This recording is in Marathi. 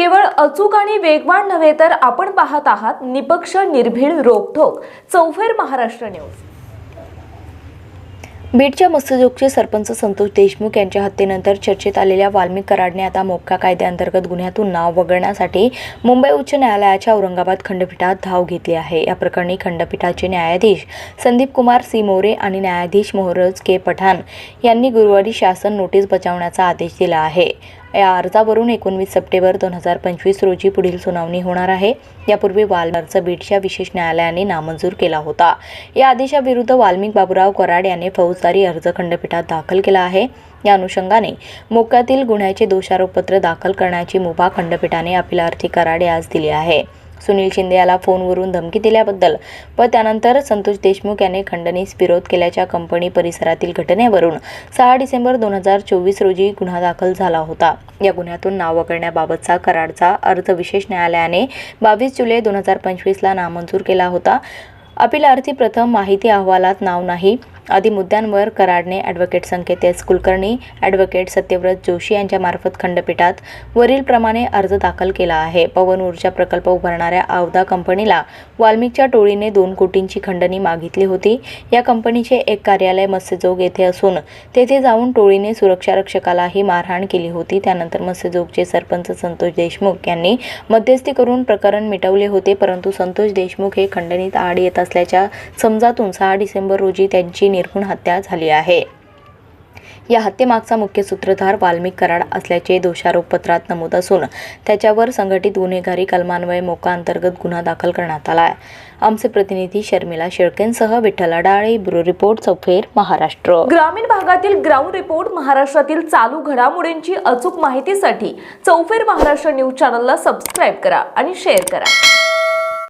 केवळ अचूक आणि वेगवान नव्हे तर आपण पाहत आहात निपक्ष निर्भीड रोखोक चौफेर महाराष्ट्र न्यूज. बीडच्या मत्स्यजोगचे सरपंच संतोष देशमुख यांच्या हत्येनंतर चर्चेत आलेल्या वाल्मिक कराडने आता मोक्का कायद्याअंतर्गत गुन्ह्यातून नाव वगळण्यासाठी मुंबई उच्च न्यायालयाच्या औरंगाबाद खंडपीठात धाव घेतली आहे. या प्रकरणी खंडपीठाचे न्यायाधीश संदीप कुमार सी. मोरे आणि न्यायाधीश मोहरज के. पठाण यांनी गुरुवारी शासन नोटीस बजावण्याचा आदेश दिला आहे. या अर्जावरून एकोणवीस सप्टेंबर दोन हजार पंचवीस रोजी पुढील सुनावणी होणार आहे. यापूर्वी वाल्मिक बीडच्या विशेष न्यायालयाने नामंजूर केला होता. या आदेशाविरुद्ध वाल्मिक बाबूराव कराड याने फौजदारी अर्ज खंडपीठात दाखल केला आहे. या अनुषंगाने मोक्यातील गुन्ह्याचे दोषारोपपत्र दाखल करण्याची मुभा खंडपीठाने अपिलार्थी कराड यास दिली आहे. सुनील शिंदे याला फोनवरून धमकी दिल्याबद्दल व त्यानंतर संतोष देशमुख याने खंडणीस विरोध केल्याच्या कंपनी परिसरातील घटनेवरून सहा डिसेंबर दोन हजार चोवीस रोजी गुन्हा दाखल झाला होता. या गुन्ह्यातून नाव वगळण्याबाबतचा कराडचा अर्ज विशेष न्यायालयाने बावीस जुलै दोन हजार पंचवीसला नामंजूर केला होता. अपिलार्थी प्रथम माहिती अहवालात नाव नाही. आदी मुद्द्यांवर कराडने advocate Sanket S. Kulkarni advocate Satyavrat Joshi यांच्यामार्फत खंडपीठात वरीलप्रमाणे अर्ज दाखल केला आहे. पवन ऊर्जा प्रकल्प उभारणाऱ्या आवदा कंपनीला वाल्मिकच्या टोळीने दोन कोटींची खंडणी मागितली होती. या कंपनीचे एक कार्यालय मत्स्यजोग येथे असून तेथे जाऊन टोळीने सुरक्षा रक्षकालाही मारहाण केली होती. त्यानंतर मत्स्यजोगचे सरपंच संतोष देशमुख यांनी मध्यस्थी करून प्रकरण मिटवले होते परंतु संतोष देशमुख हे खंडणीत आड येत असल्याच्या समजातून सहा डिसेंबर रोजी त्यांची निर्घुण हत्या झाली आहे. या हत्येमागचा मुख्य सूत्रधार वाल्मिक कराड असल्याचे दोषारोपपत्रात नमूद असून त्याच्यावर संघटित गुन्हेगारी कलमान्वये मोका अंतर्गत गुन्हा दाखल करण्यात आला आहे. आमचे प्रतिनिधी शर्मिला शेळकेंसह विठ्ठल अडाळे ब्युरो रिपोर्ट चौफेर महाराष्ट्र. ग्रामीण भागातील ग्राउंड रिपोर्ट महाराष्ट्रातील चालू घडामोडींची अचूक माहितीसाठी चौफेर महाराष्ट्र न्यूज चॅनलला सबस्क्राईब करा आणि शेअर करा.